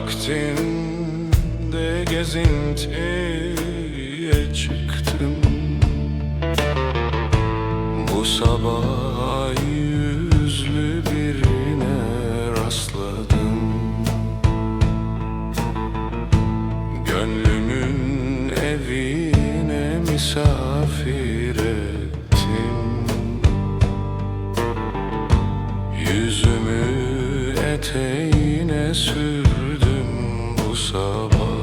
vaktinde gezintiye çıktım. Bu sabah sabah.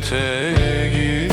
cennete gir.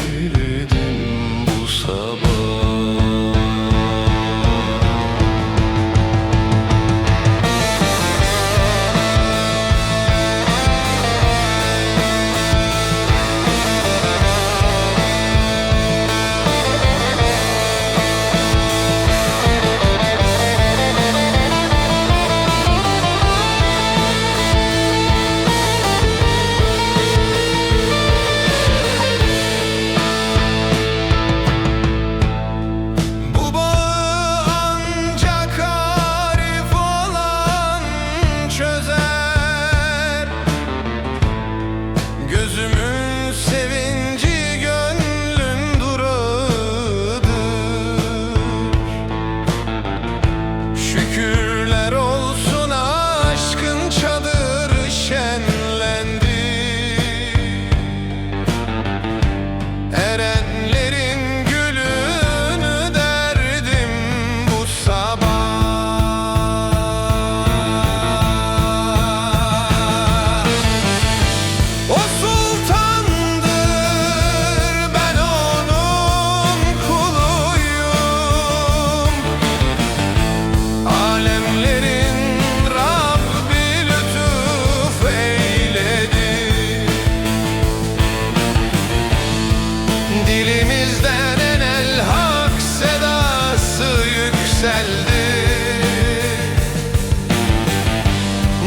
Dilimizden enel hak sedası yükseldi.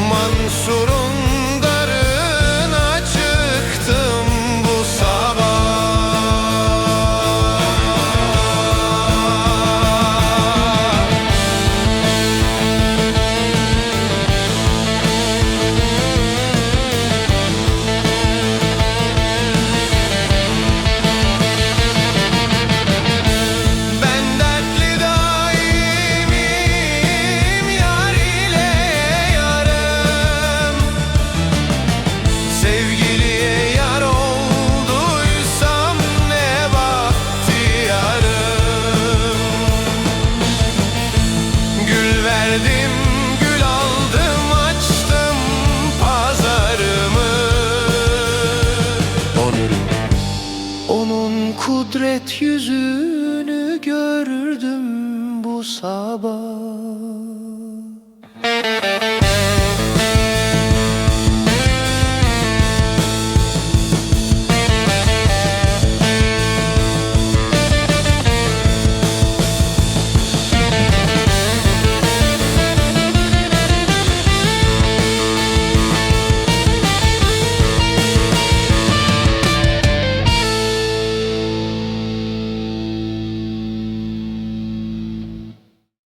Mansur'un hasret yüzünü gördüm bu sabah.